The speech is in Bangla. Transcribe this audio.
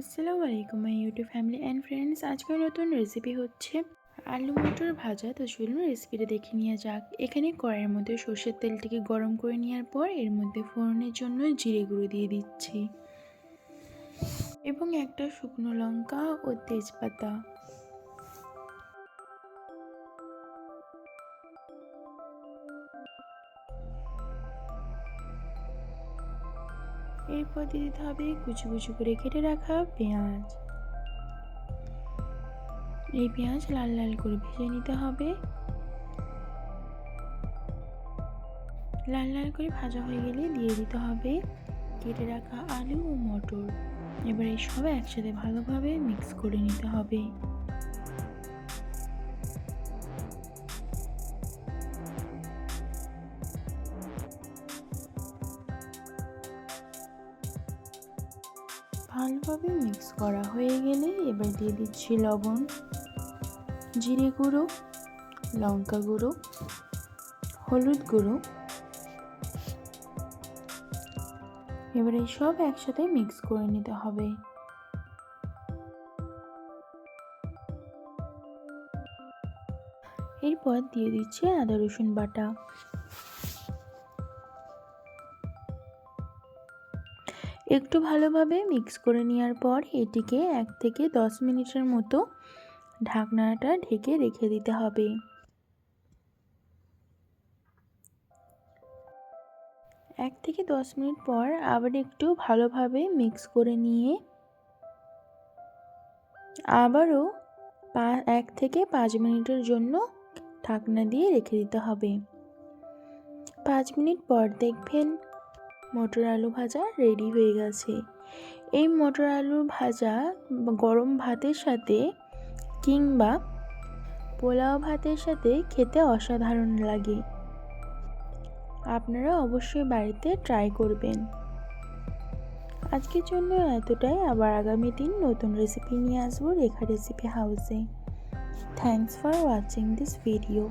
আসসালামু আলাইকুম my YouTube family and friends আজকের নতুন রেসিপি হচ্ছে আলু মটর ভাজা। তো চলুন রেসিপিটা দেখে নেওয়া যাক। এখানে কড়াইয়ের মধ্যে সর্ষের তেলটিকে গরম করে নেওয়ার পর এর মধ্যে ফোড়নের জন্য জিরে গুঁড়ো দিয়ে দিচ্ছি। এবং একটা শুকনো লঙ্কা ও তেজপাতা। এরপর দিয়ে দিতে হবে কুচি কুচি করে কেটে রাখা পেঁয়াজ। এই পেঁয়াজ লাল লাল করে ভেজে নিতে হবে। লাল লাল করে ভাজা হয়ে গেলে দিয়ে দিতে হবে কেটে রাখা আলু ও মটর। এবার এই সব একসাথে ভালোভাবে মিক্স করে নিতে হবে। ভালোভাবে মিক্স করা হয়ে গেলে এবার দিয়ে দিচ্ছি লবণ, জিরে গুঁড়ো, লঙ্কা গুঁড়ো, হলুদ গুঁড়ো। এবার সব একসাথে মিক্স করে নিতে হবে। এরপর দিয়ে দিচ্ছি আদা রসুন বাটা। একটু ভালোভাবে মিক্স করে নেওয়ার পর এটিকে এক থেকে দশ মিনিটের মতো ঢাকনাটা ঢেকে রেখে দিতে হবে। এক থেকে দশ মিনিট পর আবার একটু ভালোভাবে মিক্স করে নিয়ে আবারও এক থেকে পাঁচ মিনিটের জন্য ঢাকনা দিয়ে রেখে দিতে হবে। পাঁচ মিনিট পর দেখবেন মটর আলু ভাজা রেডি হয়ে গেছে। এই মটর আলু ভাজা গরম ভাতের সাথে কিংবা পোলাও ভাতের সাথে খেতে অসাধারণ লাগে। আপনারা অবশ্যই বাড়িতে ট্রাই করবেন। আজকের জন্য এতটাই। আবার আগামী দিন নতুন রেসিপি নিয়ে আসব রেখা রেসিপি হাউসে thanks for watching this video